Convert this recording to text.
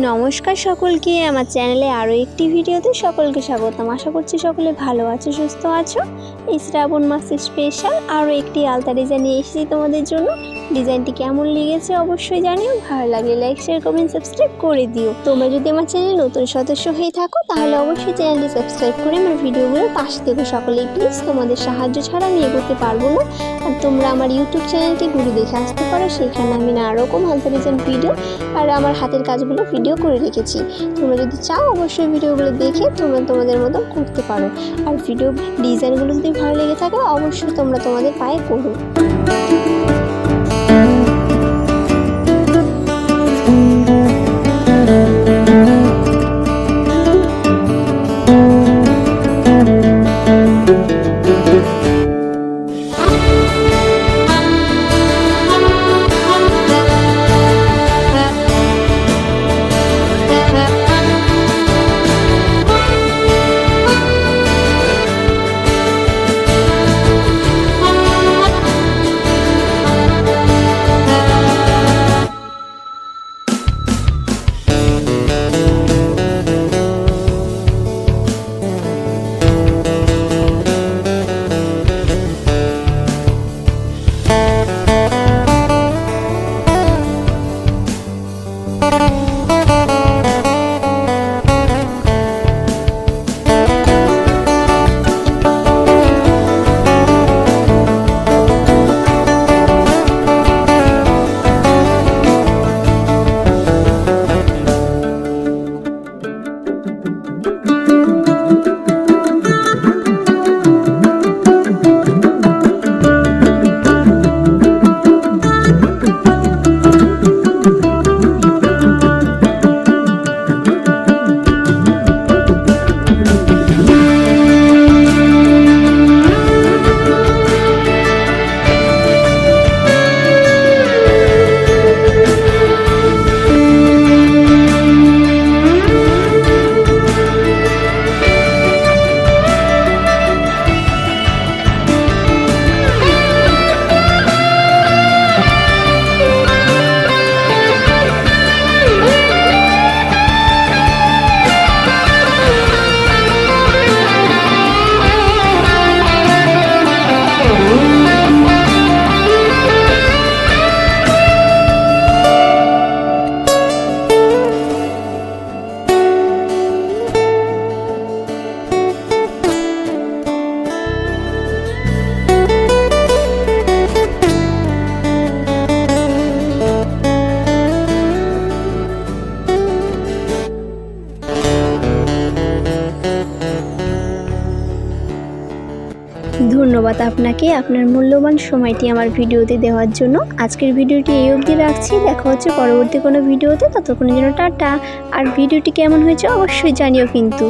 নমস্কার সকলকে, আমার চ্যানেলে আরও একটি ভিডিওতে সকলকে স্বাগতম। আশা করছি সকলে ভালো আছো, সুস্থ আছো। এই শ্রাবণ মাসের স্পেশাল আরও একটি আলতা ডিজাইন নিয়ে এসেছি তোমাদের জন্য। ডিজাইনটি কেমন লেগেছে অবশ্যই জানিও। ভালো লাগলে লাইক শেয়ার কমেন্ট সাবস্ক্রাইব করে দিও। তোমরা যদি আমার চ্যানেলে নতুন সদস্য হয়ে থাকো, তাহলে অবশ্যই চ্যানেলটি সাবস্ক্রাইব করে আমার ভিডিওগুলোর পাশে থেকো সকলেই প্লিজ তোমাদের সাহায্য ছাড়া আমি এগোতে পারব না। আর তোমরা আমার ইউটিউব চ্যানেলটি ঘুরে দেখে আসতে পারো। সেখানে আমি নানা রকম হালকা ডিজাইন ভিডিও আর আমার হাতের কাজগুলো ভিডিও করে রেখেছি। তোমরা যদি চাও অবশ্যই ভিডিওগুলো দেখে তোমরা তোমাদের মতো করতে পারো। আর ভিডিও ডিজাইনগুলো যদি ভালো লেগে থাকে, অবশ্যই তোমরা তোমাদের পায়ে করো ধন্যবাদ আপনাকে আপনার মূল্যবান সময়টি আমার ভিডিওতে দেওয়ার জন্য। আজকের ভিডিওটি এই অবধি রাখছি। দেখা হচ্ছে পরবর্তী কোনো ভিডিওতে। ততক্ষণের জন্য টাটা। আর ভিডিওটি কেমন হয়েছে অবশ্যই জানিও কিন্তু।